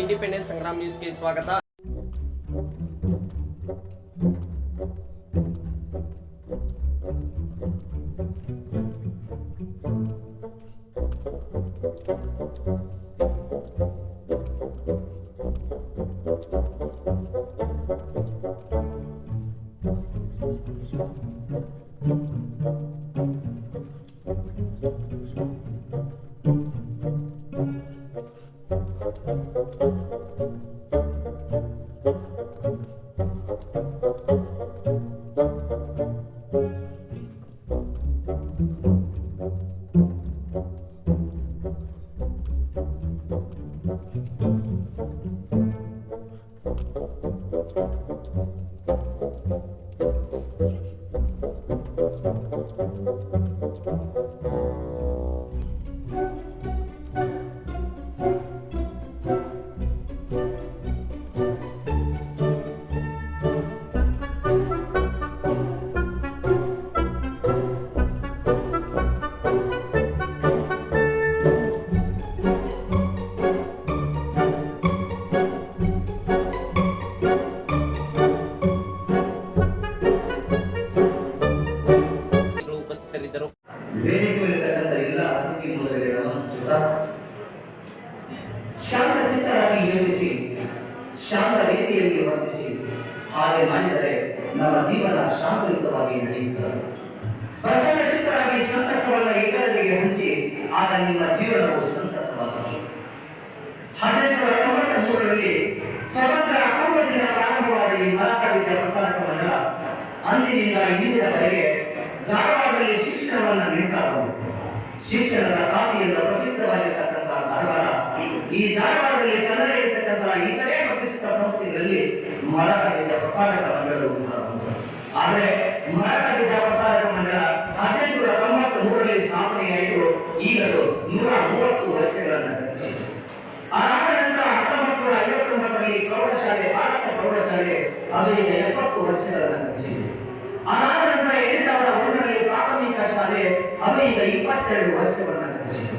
ನಮಸ್ಕಾರ ಇಂಡಿಪೆಂಡೆನ್ಸ್ ಸಂಗ್ರಾಮ್ ನ್ಯೂಸ್ಗೆ ಸ್ವಾಗತ ಶಿಕ್ಷಣದ ಕಾಸಿಯಿಂದ ಪ್ರಸಿದ್ಧವಾಗಿರ್ತಕ್ಕಂತಹ ಧಾರವಾಡ. ಈ ಧಾರವಾಡದಲ್ಲಿ ಕನ್ನಡ ಇರತಕ್ಕಂತಹ ಇತರೆ ಪ್ರತಿಷ್ಠಿತ ಸಂಸ್ಥೆಗಳಲ್ಲಿ ಮರಾಠ ವಿದ್ಯಾ ಪ್ರಸಾರಕ ಪ್ರಾರಂಭ ಆದರೆ ಮರಾಠ ವಿದ್ಯಾ ಪ್ರಸಾರಕ ಮಂಡಳ ಹದಿನೆಂಟು ತೊಂಬತ್ತ ಮೂರರಲ್ಲಿ ಸ್ಥಾಪನೆಯಾಯಿತು. ಈಗಲೂ ನೂರ ಮೂವತ್ತು ವರ್ಷಗಳನ್ನು ಅದಾದ ನಂತರ ಹತ್ತೊಂಬತ್ತು ನೂರ ಐವತ್ತೊಂಬತ್ತರಲ್ಲಿ ಪ್ರೌಢಶಾಲೆ, ಭಾರತ ಪ್ರೌಢಶಾಲೆ, ಅದು ಈಗ ಎಪ್ಪತ್ತು ವರ್ಷಗಳನ್ನು ನಡೆಸಿದೆ ಅದಾದ ಇಪ್ಪತ್ತೆರಡು ವರ್ಷವನ್ನು ನಡೆಸಿದರು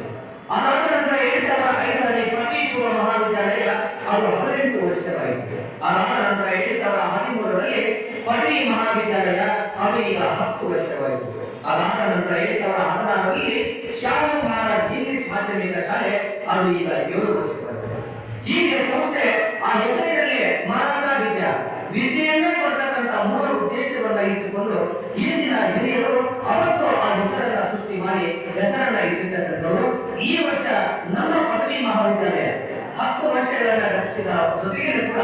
ಅದಾದ ನಂತರ ಎರಡ್ ಸಾವಿರದ ಐದರಲ್ಲಿ ಪ್ರತಿಪುರ ಮಹಾವಿದ್ಯಾಲಯ ಅವರು ಹದಿನೆಂಟು ವರ್ಷವಾಯಿತು ಅದಾದ ನಂತರ ಎರಡ್ ಸಾವಿರದ ಹದಿಮೂರರಲ್ಲಿ ಪದವಿ ಮಹಾವಿದ್ಯಾಲಯ ಅದು ಈಗ ಹತ್ತು ವರ್ಷವಾಯಿತು ಅದಾದ ನಂತರ ಎರಡ್ ಸಾವಿರದ ಹದಿನಾರರಲ್ಲಿ ಶಾಲು ಮಹಾರಾಜ್ ಇಂಗ್ಲಿಷ್ ಮಾಧ್ಯಮಿಕ ಶಾಲೆ ಅದು ಈಗ ಏಳು ವರ್ಷವಾಯಿತು ಹೀಗೆ ಸಂಸ್ಥೆ ಆ ಹೆಸರಿನಲ್ಲಿ ಮಹಾರಾಜ ವಿದ್ಯಾ. ವಿದ್ಯೆಯನ್ನೇ ಕೊಡ್ತಕ್ಕಂಥ ಮೂಲ ಉದ್ದೇಶವನ್ನು ಇಟ್ಟುಕೊಂಡು ಇಂದಿನ ಹಿರಿಯರು ಅವತ್ತು ಆ ಹೆಸರನ್ನ ಸೃಷ್ಟಿ ಮಾಡಿ ಹೆಸರನ್ನ ಇಟ್ಟಿರ್ತಕ್ಕಂಥವ್ರು. ಈ ವರ್ಷ ನಮ್ಮ ಪದವಿ ಮಹಾವಿದ್ಯಾಲಯ ಹತ್ತು ವರ್ಷಗಳನ್ನ ರಚಿಸಿದ ಜೊತೆಗೆ ಕೂಡ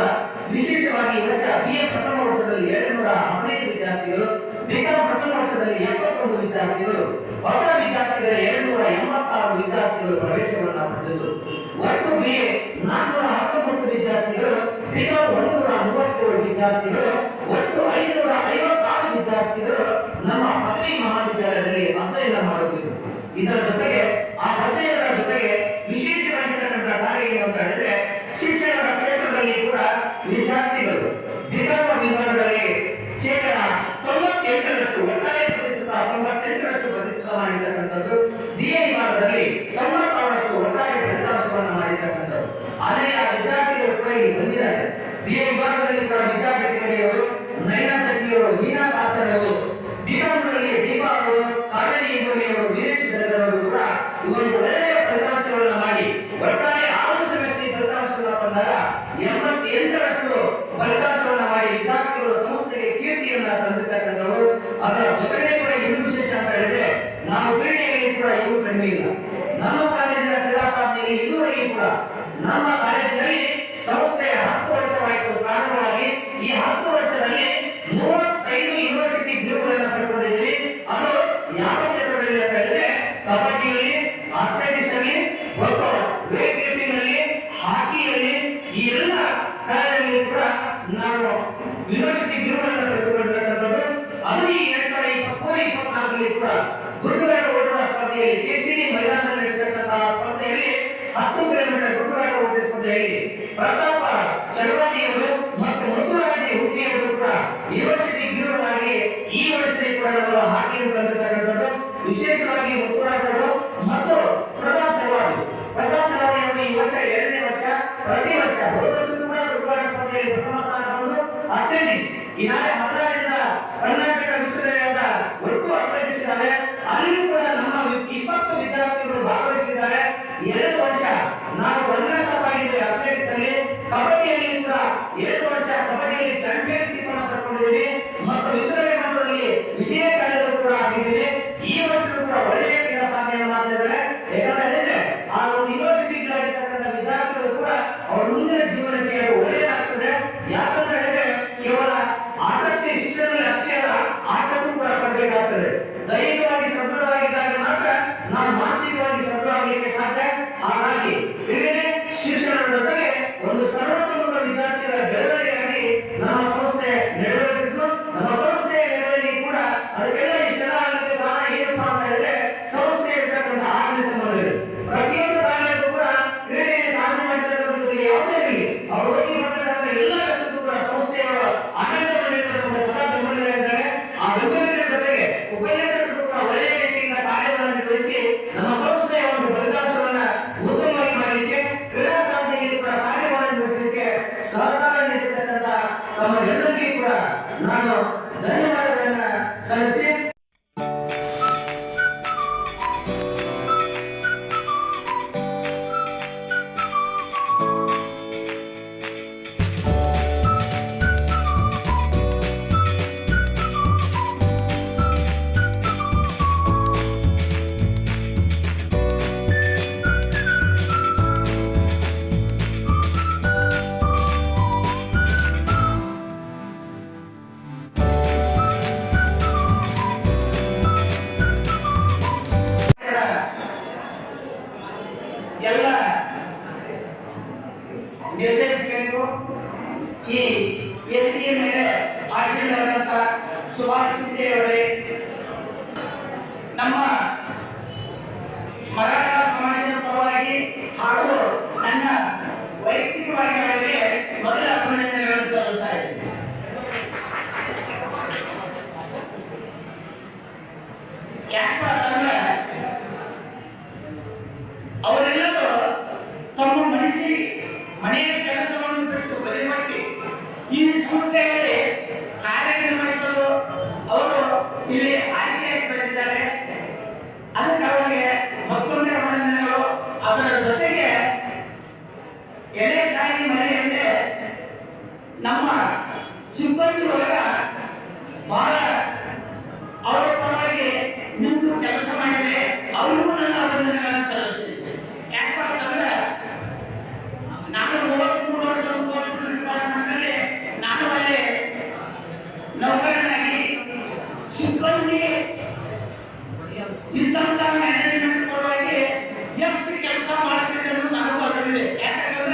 ವಿಶೇಷವಾಗಿ ಈ ವರ್ಷ ಬಿ ಎ ಪ್ರಥಮ ವರ್ಷದಲ್ಲಿ ಎರಡು ನೂರ ಹದಿನೈದು ವಿದ್ಯಾರ್ಥಿಗಳು ಬಿಕಾಂ ಪ್ರಥಮ ವರ್ಷದಲ್ಲಿ ಎಪ್ಪತ್ತೊಂದು ವಿದ್ಯಾರ್ಥಿಗಳು, ಹೊಸ ವಿದ್ಯಾರ್ಥಿಗಳ ಎರಡು ನೂರ ಎಂಬತ್ತಾರು ವಿದ್ಯಾರ್ಥಿಗಳು ಪ್ರವೇಶವನ್ನ ಪಡೆದರು ಒಟ್ಟು ಬಿ ಎ ನಾನ್ನೂರ ಹತ್ತೊಂಬತ್ತು ವಿದ್ಯಾರ್ಥಿಗಳು ಬಿಕಾಂ ಒಂದು ನೂರ ಮೂವತ್ತೇಳು ವಿದ್ಯಾರ್ಥಿಗಳು, ಒಟ್ಟು ಐನೂರ ಐವತ್ತಾರು ವಿದ್ಯಾರ್ಥಿಗಳು ನಮ್ಮ ಪದವಿ ಮಹಾವಿದ್ಯಾಲಯದಲ್ಲಿ ಅಧ್ಯಯನ ಮಾಡುತ್ತಿದ್ದರು ಇದರ ಜೊತೆಗೆ ಬಂದಾಗ ಎಂಬತ್ತೆಂಟರಷ್ಟು ಫಲಿತಾಂಶವನ್ನು ಮಾಡಿ ವಿದ್ಯಾರ್ಥಿಗಳು ಸಂಸ್ಥೆಗೆ ಕೀರ್ತಿಯನ್ನ ತಂದಿರ್ತಕ್ಕಂಥವರು. ಅದರ ಜೊತೆಗೆ ಕೂಡ ಇನ್ನೂ ವಿಶೇಷ ಅಂತ ಹೇಳಿದ್ರೆ ನಾವು ಪೀಳಿಗೆಯಲ್ಲಿ ಕೂಡ ಇವು ಕಡಿಮೆ ಇಲ್ಲ. ನಮ್ಮ ಕಾಲೇಜಿನ ಕ್ರೀಡಾ ಸಾಧನೆಯಲ್ಲಿ ಇದುವರೆಗೆ ಕೂಡ ನಮ್ಮ ಕಾಲೇಜಿನಲ್ಲಿ brother. ಬೆಂಬಲಿನ ಜೊತೆಗೆ ಉಪನ್ಯಾಸಕರು ಕೂಡ ಒಳ್ಳೆಯ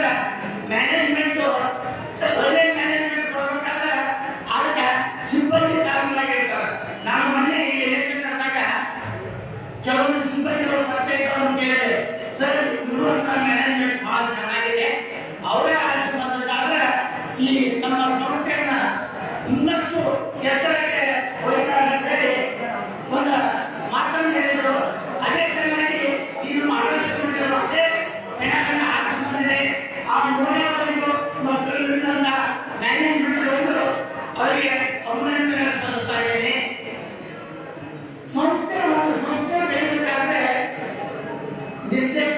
ಯಾಕಂದ್ರೆ ಮ್ಯಾನೇಜ್ಮೆಂಟ್ with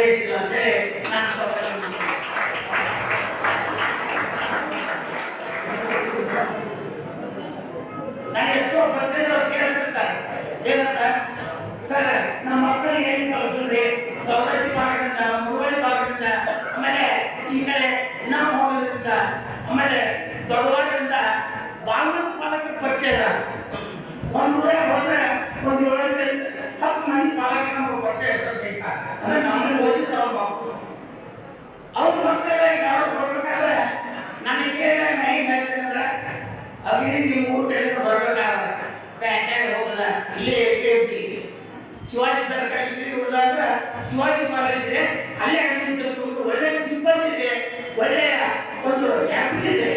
ಆ ಸಂದೇಶ ಇಲ್ಲ ಅಂತೇಳಿ ನಾನು ತಪ್ಪು ನಾನು ಎಷ್ಟೋ ಪಂಚಾಯತ್ ಕೇಳ್ತಿರ್ತಾರೆ ಏನಂತ ಸರ್ ನಮ್ಮ ಮಕ್ಕಳಿಗೆ ಏನು ಕಲಿಸ್ರಿ ಸೌದತ್ತಿ ಭಾಗದಿಂದ ಮುರುವಳಿ ಭಾಗದಿಂದ ಆಮೇಲೆ ಈ ಕಡೆ ನಮ್ಮ ಹೋಗೋದ್ರಿಂದ ಆಮೇಲೆ ದೊಡ್ಡವಾಡದಿಂದ ಬಾಂಗ್ಲದ ಪಾಲಕ ಪರಿಚಯ ಅದ. ಒಂದು ಊರಾಗ ಹೋದ್ರೆ ಒಂದು ಏಳರಿಂದ ಹತ್ತು ಮಂದಿ ಪಾಲಕ ನಮ್ಗೆ ಪರಿಚಯ ಇರ್ತಾರೆ ಸಹಿತ ಅಂದ್ರೆ ನಮ್ಮಲ್ಲಿ ಓದಿದ್ರು ಅವ್ರ ಮಕ್ಕಳು ಅವ್ರ ಮಕ್ಕಳಿಗೆ ಯಾರು ಕೊಡ್ಬೇಕಾದ್ರೆ ನನಗೆ ಕೇಳಿದಾಗ ನಾ ಹೆಂಗೆ ಹೇಳ್ತೀನಿ ಅಂದ್ರೆ ಅದೇ ನಿಮ್ಮ ಊರು ಕಡೆಯಿಂದ ಬರ್ಬೇಕಾದ್ರೆ ಪ್ಯಾಟ್ಯಾಗ ಹೋಗಲ್ಲ ಇಲ್ಲೇ A P M C Shivaji ಸರ್ಕಾರ ಇಲ್ಲಿ ಉಳಿದಾದ್ರೆ ಶಿವಾಜಿ ಕಾಲೇಜ್ ಇದೆ. ಅಲ್ಲೇ ಅಡ್ಮಿಷನ್ ಒಳ್ಳೆಯ ಒಳ್ಳೆ ಸಿಬ್ಬಂದಿ ಇದೆ. ಒಳ್ಳೆಯ ಒಂದು ಕ್ಯಾಂಪ್ ಇದೆ.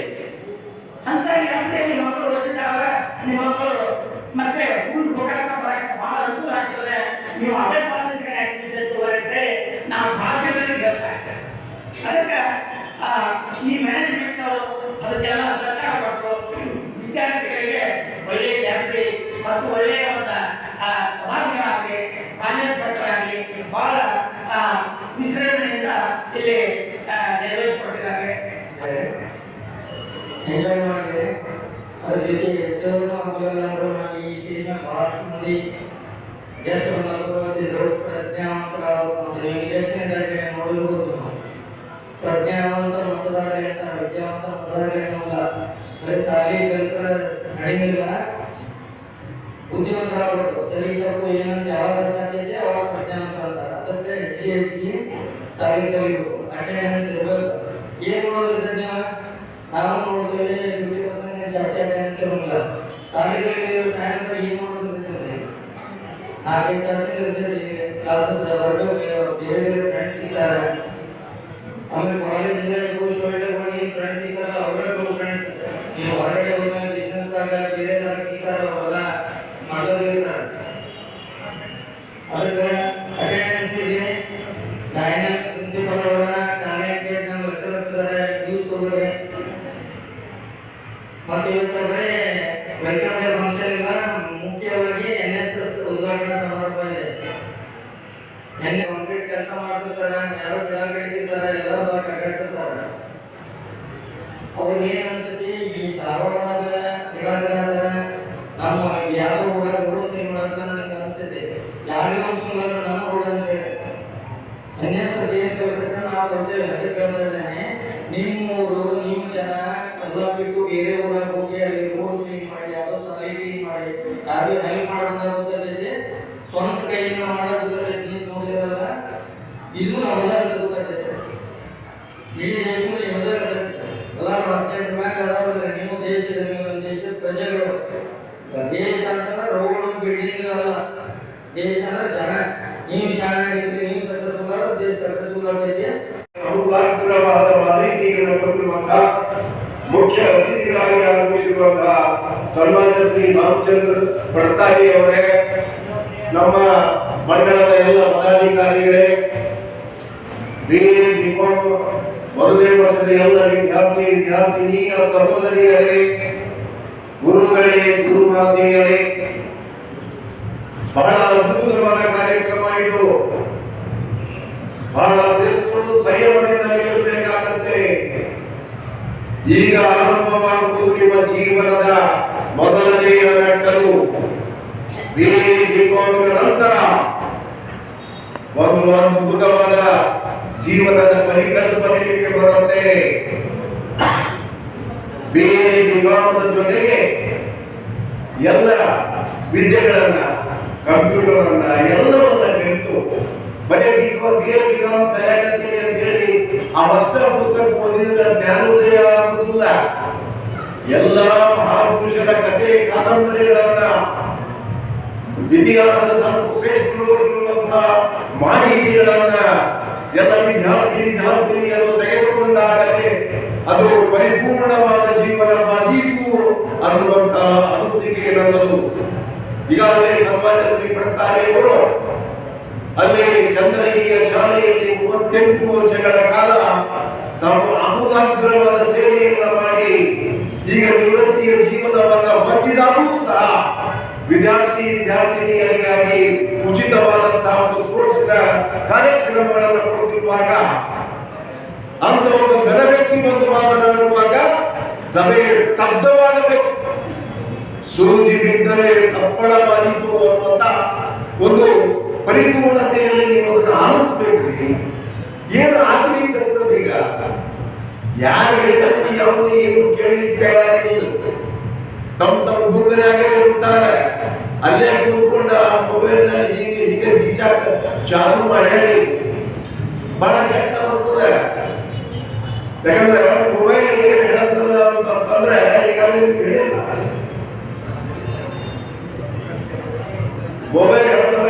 ಅಂತ ನಿಮ್ಮ ಮಕ್ಕಳು ಓದಿದಾಗ ನಿಮ್ಮ ಮಕ್ಕಳು ಮತ್ತೆ ಊರಿಗೆ ಹೋಗಾಕ ಬರಕ್ಕೆ ಬಹಳ ಅನುಕೂಲ ಆಗ್ತದೆ. ನೀವು ಅದೇ ಕಾಲೇಜ್ಗೆ ಅಡ್ಮಿಷನ್ ತಗೋರಿದ್ರೆ ನಾವು ಭಾಗ್ಯದಲ್ಲಿ ಇದ್ದೇವೆ ಅದಕ್ಕೆ ಈ ಮ್ಯಾನೇಜ್ಮೆಂಟ್ ಅದಕ್ಕೆಲ್ಲ ಸರ್ಕಾರ ಇಲ್ಲಿ ನೆರವೇರಿಸ್ಕೊಟ್ಟಿದ್ದಾರೆ ಎಂಜಾಯ್ ಮಾಡಿದೆ ಅದ್ರ ಜೊತೆ ಅಂದ್ರೆ ನಾನು ಈ ಸ್ಟೇಜ್ನ ಬಹಳಷ್ಟು ಮಂದಿ ಗೆಸ್ಟ್ ಬಂದಿದ್ರು ಪ್ರಜ್ಞಾವಂತರಾಗಬೇಕು ಅಂತ ಇಂಜೆಕ್ಷನ್ ನೋಡಿರ್ಬೋದು ನಾವು ಪ್ರಜ್ಞಾವಂತ ಮತದಾರರೇ ಅಂತ ವಿದ್ಯಾವಂತ ಮತದಾರರೇ ಅನ್ನೋಲ್ಲ ಬರೀ ಸಾಲಿ ಕಲ್ತರ ನಡೆಯಲಿಲ್ಲ ಬುದ್ಧಿವಂತರಾಗಬೇಕು. ಸರಿ, ತಪ್ಪು ಏನಂತ ಯಾವಾಗ ಅರ್ಥ ಆಗ್ತೈತೆ, ಅವಾಗ ಪ್ರಜ್ಞಾವಂತ ಅಂತಾರೆ. ಅದಕ್ಕೆ ಹೆಚ್ಚಿಗೆ ಹೆಚ್ಚಿಗೆ ಸಾಲಿ ಕಲಿಬೇಕು ಅಟೆಂಡೆನ್ಸ್ ಇರಬೇಕು ಏನ್ ನೋಡೋದಿಲ್ಲ ನೀವು? ನಾವು ನೋಡಿದ್ರೆ ಫಿಫ್ಟಿ ಪರ್ಸೆಂಟ್ ಜಾಸ್ತಿ ಅಟೆಂಡೆನ್ಸ್ ಇರೋಲ್ಲ ಸಾಯಂಕಾಲ ಟೈಮ್ ಏನ್ ಮಾಡೋದಿರ್ತದೆ ನಾಲ್ಕೈದು ತಾಸಿಂದ ಇರ್ತೈತಿ ಕ್ಲಾಸಸ್ ಹೊರಟು ಬೇರೆ ಬೇರೆ ಫ್ರೆಂಡ್ಸ್ ಸಿಗ್ತಾರೆ. ಆಮೇಲೆ ಕಾಲೇಜ್ ಪೋಸ್ಟ್ ಹೋಗಿ ಫ್ರೆಂಡ್ಸ್ ಸಿಗ್ತಾರ ಅವರೇ ಫ್ರೆಂಡ್ಸ್ ನೀವು ಹೊರಗಡೆ ಇದ್ದೇನೆ ನಿಮ್ಮ ಜನ ಎಲ್ಲ ಬಿಟ್ಟು ಬೇರೆ ಊರಾಗ ಹೋಗಿ ಅಲ್ಲಿ ರೋಡ್ ಕ್ಲೀನ್ ಮಾಡಿ ಯಾವುದೋ ಸಲೈ ಮಾಡಿ. ಅದು ಹೆಲ್ಪ್ ರಾಮಚಂದ್ರ ಬಡ್ತಾರಿ ಅವರೇ. ನಮ್ಮ ಮಂಡಲದ ಎಲ್ಲ ಪದಾಧಿಕಾರಿಗಳೇ ಬಿ ಎ ಮೊದಲನೇ ವರ್ಷದ ಎಲ್ಲ ವಿದ್ಯಾರ್ಥಿ, ವಿದ್ಯಾರ್ಥಿನಿಯ ಸಹೋದರಿಯರೇ, ಗುರುಗಳೇ ಗುರು ಮಾತೆಯರೇ ಬಹಳ ಅದ್ಭುತವಾದ ಕಾರ್ಯಕ್ರಮ ಇದು. ಬಹಳ ಶಿಸ್ತು ಸಂಯಮದಿಂದ ಈಗ ಆರಂಭವಾಗುವುದು ನಿಮ್ಮ ಜೀವನದ ಮೊದಲನೆಯ ಮೆಟ್ಟಲು ನಂತರ ಒಂದು ಅದ್ಭುತವಾದ ಜೀವನದ ಪರಿಕಲ್ಪನೆ ಬರುತ್ತೆ. ಜೊತೆಗೆ ಎಲ್ಲ ವಿದ್ಯೆಗಳನ್ನ ಕಂಪ್ಯೂಟರ್ ಅನ್ನ ಎಲ್ಲವನ್ನ ಕಲಿತು, ಬರೀ B Com B A B Com ಕಲಿಯಾಕತ್ತೀನಿ ಅಂತ ಹೇಳಿ ಆ ಹೊಸ ಪುಸ್ತಕ ಓದಿದ್ರೆ ಜ್ಞಾನೋದಯ ಎಲ್ಲ ಮಹಾಪುರುಷರ ಕಥೆ, ಕಾದಂಬರಿಗಳನ್ನ ಇತಿಹಾಸದ ಸಂತ ಮಾಹಿತಿಗಳನ್ನ ಎಲ್ಲ ವಿದ್ಯಾರ್ಥಿ ವಿದ್ಯಾರ್ಥಿನಿಯರು ತೆಗೆದುಕೊಂಡಾಗಲೇ ಅದು ಪರಿಪೂರ್ಣವಾದ ಜೀವನವಾಗಿತ್ತು ಅನ್ನುವಂತಹ ಅನಿಸಿಕೆ ನನ್ನದು. ಈಗಾಗಲೇ ಸಮಾಜ ಶ್ರೀ ಪಡ್ತಾರೆ ಇವರು. ಅಲ್ಲಿ ಚಂದ್ರಗಿರಿಯ ಶಾಲೆಯಲ್ಲಿ ಮೂವತ್ತೆಂಟು ವರ್ಷಗಳ ಕಾಲ ಅಮೂಲಾಗ್ರವಾದ ಸೇವೆಯನ್ನ ಮಾಡಿ ಈಗ ನಿವೃತ್ತಿಯ ಜೀವನವನ್ನು ಹೊಂದಿದಾಗೂ ಸಹ ವಿದ್ಯಾರ್ಥಿ, ವಿದ್ಯಾರ್ಥಿನಿಯರಿಗಾಗಿ ಉಚಿತವಾದಂತಹ ಒಂದು ಸ್ಪೋರ್ಟ್ಸ್ನ ಕಾರ್ಯಕ್ರಮಗಳನ್ನು ಕೊಡುತ್ತಿರುವಾಗ ಅಂತ ಒಂದು ಘನ ವ್ಯಕ್ತಿ ಬಂದು ಮಾತನಾಡುವಾಗ ಸಭೆ ಸ್ತಬ್ಧವಾಗಬೇಕು. ಸೂಜಿ ಬಿದ್ದರೆ ಸಪ್ಪಳವಾಯಿತು ಅನ್ನುವಂತಹ ಒಂದು ಪರಿಪೂರ್ಣತೆಯಲ್ಲಿ ನೀವು ಅದನ್ನು ಆಲಿಸ್ಬೇಕ್ರಿ ಏನು ಆಗಲಿ ಈಗ? ಯಾರು ಹೇಳಿದಂತೆ ಯಾವುದು ಏನು ಕೇಳಲಿಕ್ಕೆ ತಯಾರಿಲ್ಲ ತಮ್ಮ ತಮ್ಮ ಗುಂಪಿನಾಗೆ ಇರುತ್ತಾರೆ. ಅಲ್ಲೇ ಕುಂತ್ಕೊಂಡ ಮೊಬೈಲ್ನಲ್ಲಿ ಹೀಗೆ ಹೀಗೆ ಬೀಚಾಕ ಚಾಲು ಮಾಡಿ ಬಹಳ ಕೆಟ್ಟ ಅನಿಸ್ತದೆ ಯಾಕಂದ್ರೆ ಮೊಬೈಲ್ ಏನ್ ಹೇಳ್ತದ ಅಂತಂದ್ರೆ ಈಗಾಗಲೇ ಹೇಳಿಲ್ಲ. ಮೊಬೈಲ್ ಹೇಳ್ತದ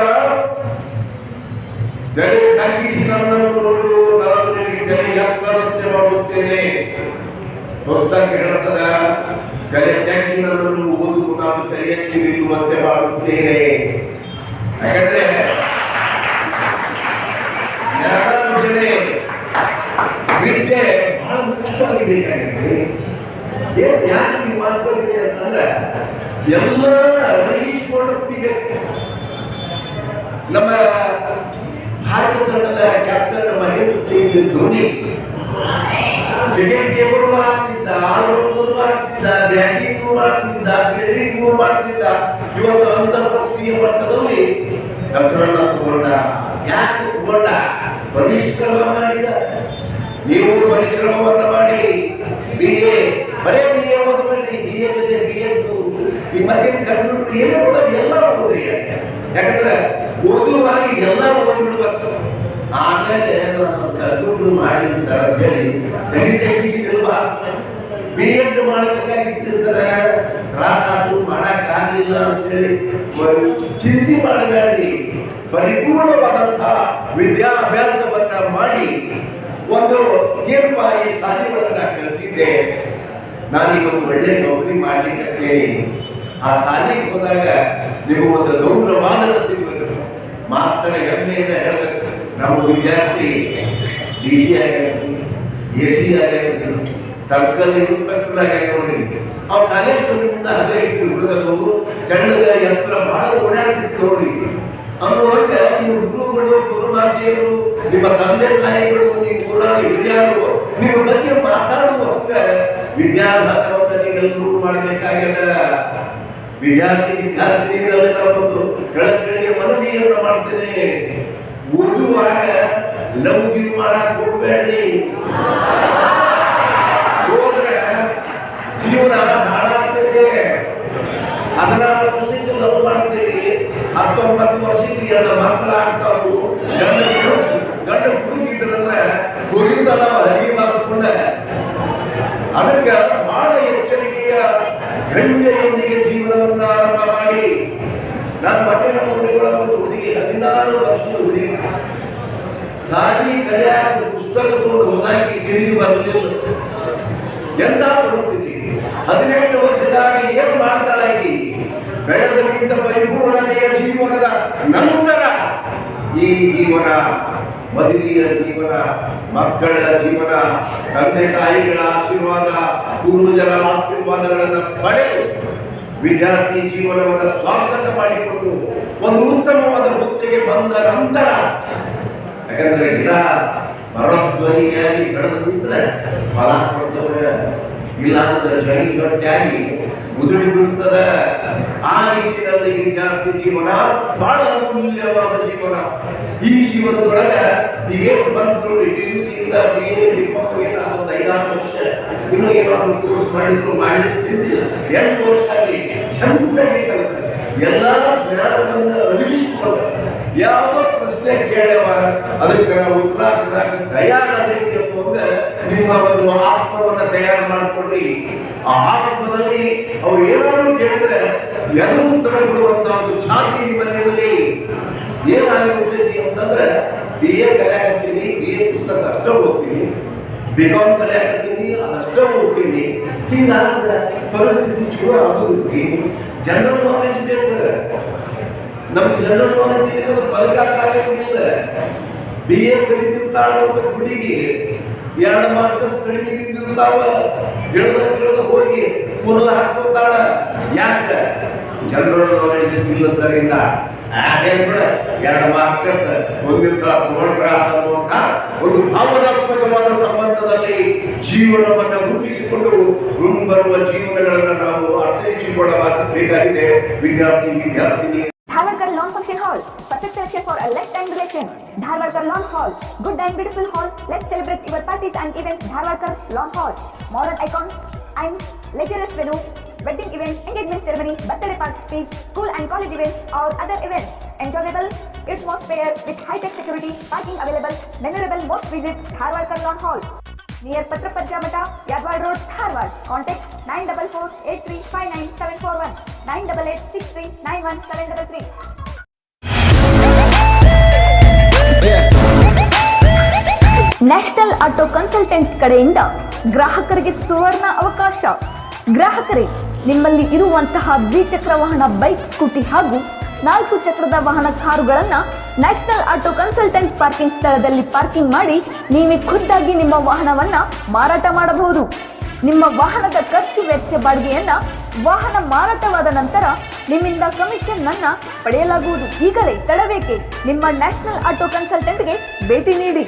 ತಗ್ಗಿಸಿ ನನ್ನನ್ನು ನೋಡು ಪುಸ್ತಕ ಹೇಳುತ್ತದ ಕಲೆ ತಗ್ಗಿ ನನ್ನನ್ನು ಓದು ನಾನು ತೆರೆಯಕ್ಕೆ ನಿಲ್ಲುವಂತೆ ಮಾಡುತ್ತೇನೆ. ಯಾಕಂದ್ರೆ ಜ್ಞಾನಾರ್ಜನೆ ವಿದ್ಯೆ ಬಹಳ ಮುಖ್ಯವಾಗಿ ಬೇಕಾಗಿದೆ ಏನ್ ಯಾಕೆ ಈ ಮಾತು ಬಂದಿದೆ ಅಂತಂದ್ರೆ ಎಲ್ಲ ಅರಿಯಿಸಿಕೊಂಡು ಕುಡಿಬೇಕು ನಮ್ಮ ಭಾರತ ತಂಡದ captain Mahendra Singh Dhoni cricket gamer ಆಗ್ತಿದ್ದ all-rounder ಆಗ್ತಿದ್ದ, ಬ್ಯಾಟಿಂಗು ಮಾಡ್ತಿದ್ದ ಫೀಲ್ಡಿಂಗು ಮಾಡ್ತಿದ್ದ, ಇವತ್ತು ಅಂತಾರಾಷ್ಟ್ರೀಯ ಮಟ್ಟದಲ್ಲಿ ಹೆಸರನ್ನ ತಗೊಂಡ ಯಾಕೆ ತಗೊಂಡ ಪರಿಶ್ರಮ ಮಾಡಿದ? ನೀವು ಪರಿಶ್ರಮವನ್ನು ಮಾಡಿ. ಬಿ ಎ ಬರೇ ಬಿ ಎ ಓದ್ಬೇಡ್ರಿ. ಬಿ ಎ ಜೊತೆ ಬಿ ಎದ್ದು ಈ ಮತ್ತೇನು ಕಂಪ್ಯೂಟರ್ ಏನು ಓದೋದು ಎಲ್ಲ ಓದ್ರಿ. ಯಾಕಂದ್ರೆ ಓದುವಾಗಿ ಎಲ್ಲ ಓದ್ಬಿಡ್ಬೇಕು. ಆಮೇಲೆ ನಾನು ಕಂಪ್ಯೂಟರ್ ಮಾಡಿ ಸರ್ ಅಂತೇಳಿ ತೆಗಿ ತೆಗಿಸಿದಿಲ್ವಾ ಬಿ ಎಡ್ ಮಾಡಬೇಕಾಗಿತ್ತು ಸರ್. ತ್ರಾಸ ಆತು ಮಾಡಕ್ ಆಗ್ಲಿಲ್ಲ ಅಂತೇಳಿ ಚಿಂತೆ ಮಾಡಬೇಡ್ರಿ. ಪರಿಪೂರ್ಣವಾದಂತಹ ವಿದ್ಯಾಭ್ಯಾಸವನ್ನ ಮಾಡಿ ಒಂದು ಏನಪ್ಪ ಈ ಸಾಲಿ ಒಳಗೆ ನಾನು ಕಲ್ತಿದ್ದೆ. ನಾನೀಗ ಒಂದು ಒಳ್ಳೆ ನೌಕರಿ ಮಾಡ್ಲಿಕ್ಕೆ ಆ ಸಾಲಿಗೆ ಹೋದಾಗ ನಿಮಗೊಂದು ಗೌರವಾದನ ಸಿಗಬೇಕು ಮಾಸ್ತರ ಹೆಮ್ಮೆಯಿಂದ ಹೇಳಬೇಕು. ನಮ್ಮ ವಿದ್ಯಾರ್ಥಿ ಡಿ ಸಿ ಆಗಿರ್ಬೋದು ಎ ಸಿ ಆಗಿರ್ಬೋದು ಸರ್ಕಲ್ ಇನ್ಸ್ಪೆಕ್ಟರ್ ಆಗಿ ನೋಡ್ರಿ ಅವ್ ಕಾಲೇಜ್ ಮುಂದೆ ಅದೇ ಇಟ್ಟು ಹುಡುಗರು ಕಣ್ಣದ ಯಂತ್ರ ಬಹಳ ಓಡಾಡ್ತಿತ್ತು ನೋಡ್ರಿ ಅನ್ನುವಾಗ ನಿಮ್ಮ ಗುರುಗಳು, ಗುರುಮಾತೆಯರು, ನಿಮ್ಮ ತಂದೆ ತಾಯಿಗಳು, ನಿಮ್ಮ ಊರಾಗ ಹಿರಿಯರು, ನಿಮ್ಮ ಬಗ್ಗೆ ಮಾತಾಡುವಾಗ ವಿದ್ಯಾಭ್ಯಾಸವನ್ನ ನೀವೆಲ್ಲರೂ ಮಾಡಬೇಕಾಗ್ಯದ ವಿದ್ಯಾರ್ಥಿ ವಿದ್ಯಾರ್ಥಿನಿಯರಲ್ಲಿ ನಾವೊಂದು ಕಳಕಳಿಯ ಮನವಿಯನ್ನು ಮಾಡ್ತೇನೆ. ಓದುವಾಗ ಲವ್ ಗಿವ್ ಮಾಡಕ್ ಹೋಗ್ಬೇಡ್ರಿ. ಜೀವನ ಹಾಳಾಗ್ತೈತೆ ಹದಿನಾರು ವರ್ಷಕ್ಕೆ ಲವ್ ಮಾಡ್ತೀವಿ ಹತ್ತೊಂಬತ್ತು ವರ್ಷಕ್ಕೆ ಎರಡು ಮಕ್ಕಳು ಆಗ್ತಾವು ಗಂಡ ಹುಡು- ಗಂಡ ಹುಡುಗಿದ್ರಂದ್ರೆ ಹುಡುಗಿದ ನಾವು ಅರಿವಿ ಮಾಡಿಸ್ಕೊಂಡೆ ಅದಕ್ಕೆ ಬಹಳ ಎಚ್ಚರಿಕೆಯ ಗಂಟೆಯೊಂದಿಗೆ ಜೀವನವನ್ನ ಆರಂಭ ಮಾಡಿ ನಾನು ಮೊನ್ನೆ ನಮ್ಮ ಹುಡುಗಿಗಳ ಒಂದು ಹುಡುಗಿ ಹದಿನಾರು ವರ್ಷದ ಹುಡುಗಿ ಸಾಲಿ ಕಲಿಯಾಕ ಪುಸ್ತಕ ತಗೊಂಡು ಹೋದಾಕಿ ತಿರುಗಿ ಬರಲಿಲ್ಲ ಎಂತ ಪರಿಸ್ಥಿತಿ ಹದಿನೆಂಟು ವರ್ಷದಾಗ ಏನು ಮಾಡ್ತಾಳೆ ಆಕಿ? ಬೆಳೆದ ನಿಂತ ಪರಿಪೂರ್ಣತೆಯ ಜೀವನದ ನಂತರ ಈ ಜೀವನ, ಮದುವೆಯ ಜೀವನ, ಮಕ್ಕಳ ಜೀವನ, ತಂದೆ ತಾಯಿಗಳ ಆಶೀರ್ವಾದ ಪೂರ್ವಜರ ಆಶೀರ್ವಾದಗಳನ್ನು ಪಡೆದು ವಿದ್ಯಾರ್ಥಿ ಜೀವನವನ್ನು ಸ್ವಾಗತ ಮಾಡಿಕೊಂಡು ಒಂದು ಉತ್ತಮವಾದ ಹುದ್ದೆಗೆ ಬಂದ ನಂತರ, ಯಾಕಂದ್ರೆ ಗಿಡ ಬರೋಬ್ಬರಿಯಾಗಿ ಬೆಳೆದು ನಂತರ ಫಲ ಕೊಡ್ತವೆ ಇಲ್ಲ ಅಂದ್ರೆ ಜನಿ ಜೊಟ್ಟಾಗಿ ಮುದುಡಿ ಬಿಡುತ್ತದೆ ಆ ನಿಟ್ಟಿನಲ್ಲಿ ವಿದ್ಯಾರ್ಥಿ ಜೀವನ ಬಹಳ ಅಮೂಲ್ಯವಾದ ಜೀವನ. ಈ ಜೀವನದೊಳಗೆ ಈಗೇನು ಬಂದು ಟಿ ಯು ಸಿಯಿಂದ ಬಿ ಎ ಡಿಪ್ಲೊಮಾ ಏನಾದ್ರು ಒಂದು ಐದಾರು ವರ್ಷ, ಇನ್ನೂ ಏನಾದರೂ ಕೋರ್ಸ್ ಮಾಡಿದ್ರು ಮಾಡಿ ಚಿಂತಿಲ್ಲ ಎಂಟು ವರ್ಷ ಆಗಲಿ ಚಂದ ಕಲಿತಾರೆ. ಎಲ್ಲ ಜ್ಞಾನವನ್ನು ಅರಿವಿಸಿಕೊಂಡ ಯಾವ ಪ್ರಶ್ನೆ ಕೇಳವ ಅದಕ್ಕೆ ಉತ್ತರ ಕೊಡಕ್ಕೆ ತಯಾರಾಗಬೇಕು ಅಂದ್ರೆ ನಿಮ್ಮ ಒಂದು ಆತ್ಮವನ್ನ ತಯಾರು ಮಾಡ್ಕೊಳ್ಳಿ. ಆ ಆತ್ಮದಲ್ಲಿ ಅವ್ರು ಏನಾದರೂ ಕೇಳಿದ್ರೆ ಎದುರು ಉತ್ತರ ಕೊಡುವಂತ ಒಂದು ಛಾತಿ ನಿಮ್ಮಲ್ಲಿರಲಿ. ಏನಾಗಿರ್ತೈತಿ ಅಂತಂದ್ರೆ ಬಿ ಎ ಕಲಿಯಾಕತ್ತೀನಿ, ಬಿ ಎ ಪುಸ್ತಕ ಅಷ್ಟೇ ಓದ್ತೀನಿ ಬಿ ಕಾಮ್ ಕಲಿಯಾಕತ್ತೀನಿ ಅದಷ್ಟೇ ಓದ್ತೀನಿ. ಹಿಂಗಾದ್ರೆ ಪರಿಸ್ಥಿತಿ ಚಲೋ ಆಗೋದಿಲ್ಲ ಜನರಲ್ ನಾಲೆಜ್ ಬೇಕು ನಮ್ಗೆ ಜನರಲ್ ನೋಡಕ್ಕೆ ಇಲ್ಲಿಂದ ಬದುಕಾಗಂಗಿಲ್ಲ ಬಿ ಎ ಕಲಿತಿರ್ತಾಳ ಒಬ್ಬ ಹುಡುಗಿ ಎರಡು ಮಾರ್ಕಸ್ ಕಡಿಮೆ ಬಿದ್ದಿರ್ತಾವ ಗಿಡದ ಗಿಡದ ಹೋಗಿ ಕುರಲ ಹಾಕೋತಾಳ ಯಾಕ? ಜನರಲ್ ನಾಲೆಜ್ ಇಲ್ಲದರಿಂದ ಅದೇನ್ ಬಿಡ, ಎರಡು ಮಾರ್ಕಸ್ ಒಂದಿನ ಸಲ ತಗೊಂಡ್ರ ಅನ್ನುವಂತ ಒಂದು ಭಾವನಾತ್ಮಕವಾದ ಸಂಬಂಧದಲ್ಲಿ ಜೀವನವನ್ನು ರೂಪಿಸಿಕೊಂಡು ಮುಂಬರುವ ಜೀವನಗಳನ್ನು ನಾವು ಅರ್ಥೈಸಿಕೊಳ್ಳಬೇಕಾಗಿದೆ ವಿದ್ಯಾರ್ಥಿ, ವಿದ್ಯಾರ್ಥಿನಿ. Dharwarkar Lawn Function Hall. Perfect selection for a lifetime relation. Dharwarkar Lawn Hall. Good and beautiful hall. Let's celebrate your parties and events. Dharwarkar Lawn Hall. Modern icon and luxurious venue. Wedding events, engagement ceremony, birthday parties, school and college events or other events. Enjoyable atmosphere with high-tech security, parking available, memorable most visit Dharwarkar Lawn Hall. Near Patrapajja Mata, Yadwad Road, Dharwad. Contact 944-8359-741, 988-6391-733. National auto consultant ಕಡೆಯಿಂದ ಗ್ರಾಹಕರಿಗೆ ಸುವರ್ಣ ಅವಕಾಶ ಗ್ರಾಹಕರೇ ನಿಮ್ಮಲ್ಲಿ ಇರುವಂತಹ ದ್ವಿಚಕ್ರ ವಾಹನ bike scooty ಹಾಗೂ ನಾಲ್ಕು ಚಕ್ರದ ವಾಹನ ಕಾರುಗಳನ್ನು ನ್ಯಾಷನಲ್ ಆಟೋ ಕನ್ಸಲ್ಟೆಂಟ್ ಪಾರ್ಕಿಂಗ್ ಸ್ಥಳದಲ್ಲಿ ಪಾರ್ಕಿಂಗ್ ಮಾಡಿ ನೀವೇ ಖುದ್ದಾಗಿ ನಿಮ್ಮ ವಾಹನವನ್ನು ಮಾರಾಟ ಮಾಡಬಹುದು. ನಿಮ್ಮ ವಾಹನದ ಖರ್ಚು ವೆಚ್ಚ ಬಾಡಿಗೆಯನ್ನ ವಾಹನ ಮಾರಾಟವಾದ ನಂತರ ನಿಮ್ಮಿಂದ ಕಮಿಷನ್ ಅನ್ನ ಪಡೆಯಲಾಗುವುದು. ಈಗಲೇ ತಡಬೇಕೆ. ನಿಮ್ಮ ನ್ಯಾಷನಲ್ ಆಟೋ ಕನ್ಸಲ್ಟೆಂಟ್ಗೆ ಭೇಟಿ ನೀಡಿ.